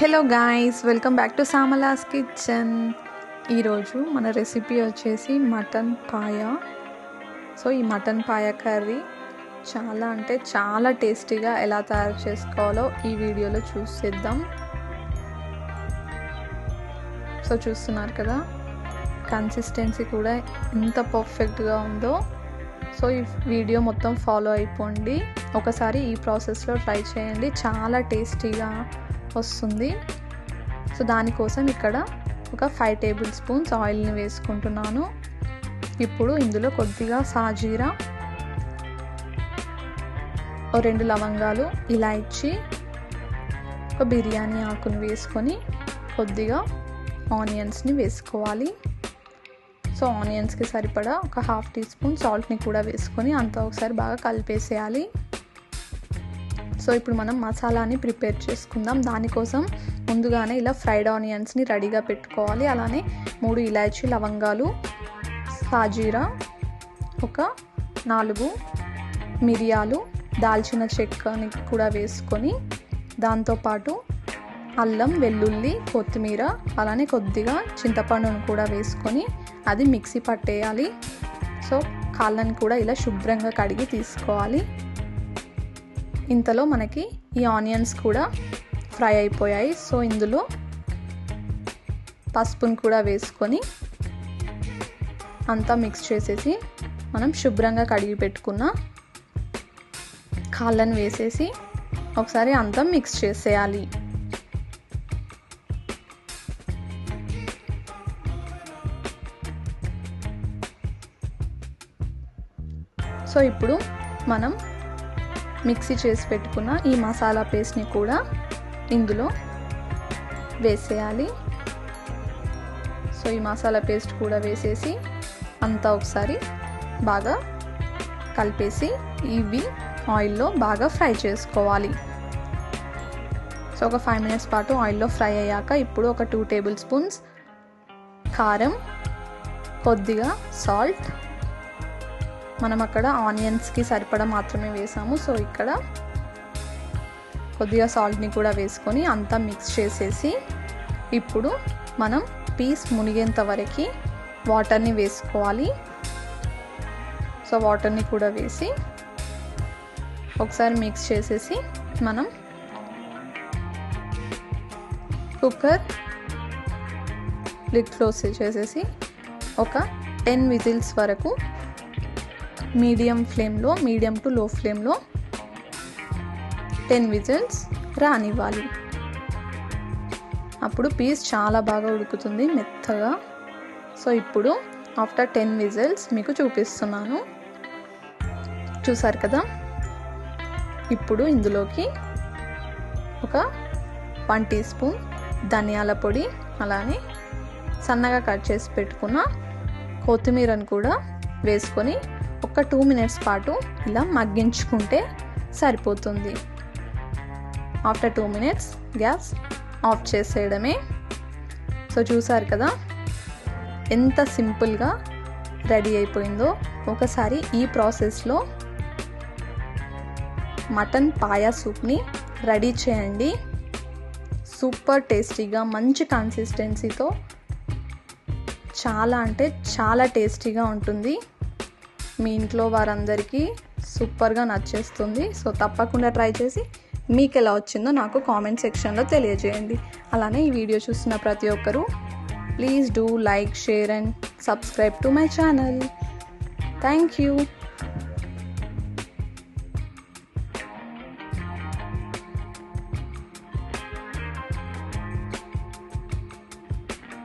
Hello guys welcome back to Samalas kitchen ఈరోజు మన recipe వచ్చేసి మటన్ పాయ. సో ఈ మటన్ పాయ కర్రీ చాలా అంటే చాలా టేస్టీగా ఎలా తయారు చేసుకోవాలో ఈ వీడియోలో చూసేద్దాం. సో చూస్తున్నారు కదా కన్సిస్టెన్సీ కూడా ఎంత పర్ఫెక్ట్గా ఉందో. సో ఈ వీడియో మొత్తం ఫాలో అయిపోండి. ఒకసారి ఈ ప్రాసెస్లో ట్రై చేయండి. చాలా టేస్టీగా వస్తుంది. సో దానికోసం ఇక్కడ ఒక ఫైవ్ టేబుల్ స్పూన్స్ ఆయిల్ని వేసుకుంటున్నాను. ఇప్పుడు ఇందులో కొద్దిగా సాజీరా ఓ రెండు లవంగాలు ఇలాచి ఒక బిర్యానీ ఆకుని వేసుకొని కొద్దిగా ఆనియన్స్ని వేసుకోవాలి. సో ఆనియన్స్కి సరిపడా ఒక హాఫ్ టీ స్పూన్ సాల్ట్ని కూడా వేసుకొని అంతా ఒకసారి బాగా కలిపేసేయాలి. సో ఇప్పుడు మనం మసాలాని ప్రిపేర్ చేసుకుందాం. దానికోసం ముందుగానే ఇలా ఫ్రైడ్ ఆనియన్స్ని రెడీగా పెట్టుకోవాలి. అలానే మూడు ఇలాచీ లవంగాలు సాజీరా ఒక నాలుగు మిరియాలు దాల్చిన చెక్కని కూడా వేసుకొని దాంతోపాటు అల్లం వెల్లుల్లి కొత్తిమీర అలానే కొద్దిగా చింతపండును కూడా వేసుకొని అది మిక్సీ పట్టేయాలి. సో కాళ్ళని కూడా ఇలా శుభ్రంగా కడిగి తీసుకోవాలి. ఇంతలో మనకి ఈ ఆనియన్స్ కూడా ఫ్రై అయిపోయాయి. సో ఇందులో పసుపును కూడా వేసుకొని అంతా మిక్స్ చేసేసి మనం శుభ్రంగా కడిగి పెట్టుకున్న కాళ్ళను వేసేసి ఒకసారి అంతా మిక్స్ చేసేయాలి. సో ఇప్పుడు మనం మిక్సీ చేసి పెట్టుకున్న ఈ మసాలా పేస్ట్ని కూడా ఇందులో వేసేయాలి. సో ఈ మసాలా పేస్ట్ కూడా వేసేసి అంతా ఒకసారి బాగా కలిపేసి ఇవి ఆయిల్లో బాగా ఫ్రై చేసుకోవాలి. సో ఒక ఫైవ్ మినిట్స్ పాటు ఆయిల్లో ఫ్రై అయ్యాక ఇప్పుడు ఒక టూ టేబుల్ స్పూన్స్ కారం కొద్దిగా సాల్ట్ మనం అక్కడ ఆనియన్స్కి సరిపడా మాత్రమే వేసాము. సో ఇక్కడ కొద్దిగా సాల్ట్ని కూడా వేసుకొని అంతా మిక్స్ చేసేసి ఇప్పుడు మనం పీస్ మునిగేంత వరకు వాటర్ని వేసుకోవాలి. సో వాటర్ని కూడా వేసి ఒకసారి మిక్స్ చేసేసి మనం కుక్కర్ లిడ్ క్లోజ్ చేసేసి ఒక టెన్ విజిల్స్ వరకు మీడియం ఫ్లేమ్లో మీడియం టు లో ఫ్లేమ్లో టెన్ విజిల్స్ రానివ్వాలి. అప్పుడు పీస్ చాలా బాగా ఉడుకుతుంది మెత్తగా. సో ఇప్పుడు ఆఫ్టర్ టెన్ విజిల్స్ మీకు చూపిస్తున్నాను. చూసారు కదా? ఇప్పుడు ఇందులోకి ఒక వన్ టీ స్పూన్ ధనియాల పొడి అలానే సన్నగా కట్ చేసి పెట్టుకున్న కొత్తిమీరను కూడా వేసుకొని ఒక టూ మినిట్స్ పాటు ఇలా మగ్గించుకుంటే సరిపోతుంది. After two minutes gas off చేసేయడమే. So చూసారు కదా? ఎంత సింపుల్గా రెడీ అయిపోయిందో. ఒకసారి ఈ ప్రాసెస్లో మటన్ పాయా సూప్ని రెడీ చేయండి. సూపర్ టేస్టీగా మంచి కన్సిస్టెన్సీతో చాలా అంటే చాలా టేస్టీగా ఉంటుంది. మీ ఇంట్లో వారందరికీ సూపర్గా నచ్చేస్తుంది. సో తప్పకుండా ట్రై చేసి మీకు ఎలా వచ్చిందో నాకు కామెంట్ సెక్షన్లో తెలియజేయండి. అలానే ఈ వీడియో చూస్తున్న ప్రతి ఒక్కరూ please do like share and subscribe to my channel. Thank you.